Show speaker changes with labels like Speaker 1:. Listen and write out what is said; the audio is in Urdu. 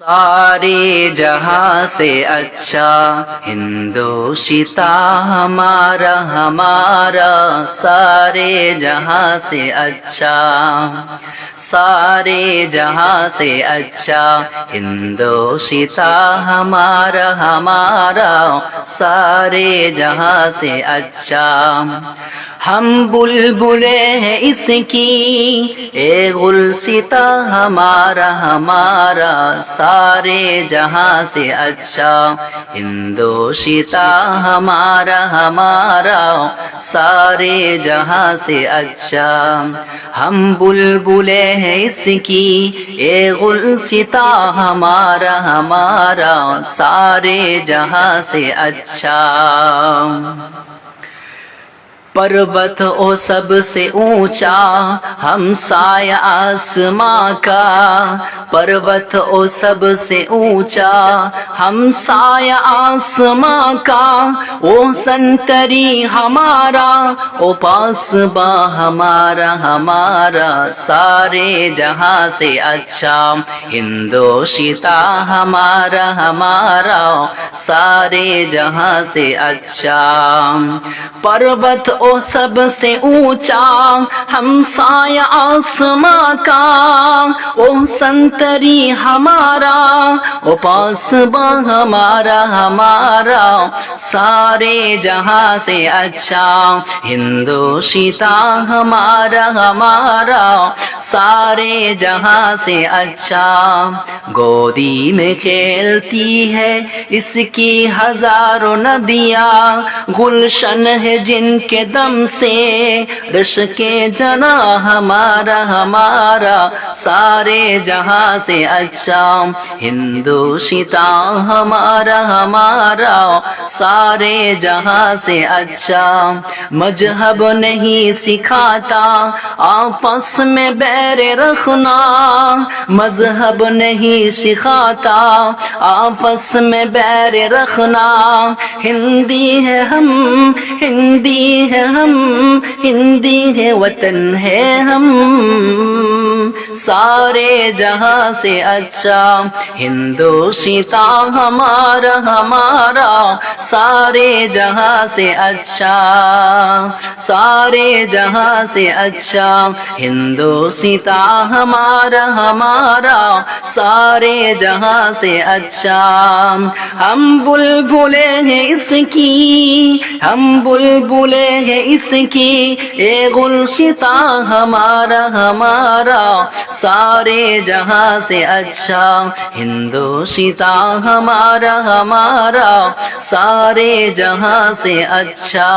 Speaker 1: سارے جہاں سے اچھا ہندوشتا ہمارا ہمارا سارے جہاں سے اچھا سارے جہاں سے اچھا ہندوشتا ہمارا ہمارا سارے جہاں سے اچھا۔ ہم بلبلے ہیں اس کی، اے گلستا ہمارا ہمارا سارے جہاں سے اچھا۔ ہندوشتا ہمارا ہمارا سارے جہاں سے اچھا۔ ہم بلبلے ہیں اس کی، اے گلستا ہمارا ہمارا سارے جہاں سے اچھا۔ پروت او سب سے اونچا، ہم سایہ آسماں کا۔ پروت او سب سے اونچا، ہم سایہ آسماں کا او سنتری ہمارا، او پاس با ہمارا ہمارا سارے جہاں سے اچھا ہندوشتا ہمارا ہمارا سارے جہاں سے اچھا۔ پروت او سب سے اونچا، ہم سایہ آسماں کا او تری ہمارا او پاس با ہمارا ہمارا۔ سارے جہاں سے اچھا۔ ہندو ہندوشتا ہمارا ہمارا۔ سارے جہاں سے اچھا۔ گودی میں کھیلتی ہے اس کی ہزاروں ندیاں۔ گلشن ہے جن کے دم سے۔ رش کے جنا ہمارا ہمارا۔ سارے جہاں سے اچھا۔ ہندو ہندوشتا ہمارا ہمارا سارے جہاں سے اچھا مذہب نہیں سکھاتا آپس میں بیر رکھنا مذہب نہیں سکھاتا آپس میں بیر رکھنا ہندی ہے ہم، ہندی ہے ہم، ہندی ہے وطن ہے ہم۔ سارے جہاں سے اچھا ہندوشتا ہمارا ہمارا سارے جہاں سے اچھا سارے جہاں سے اچھا ہندوشتا ہمارا ہمارا سارے جہاں سے اچھا ہم بلبلے ہیں اس کی ہم بلبلے ہیں اس کی اے گلشتا ہمارا ہمارا سارے جہاں سے اچھا ہندو ہندوشتا ہمارا ہمارا سارے جہاں سے اچھا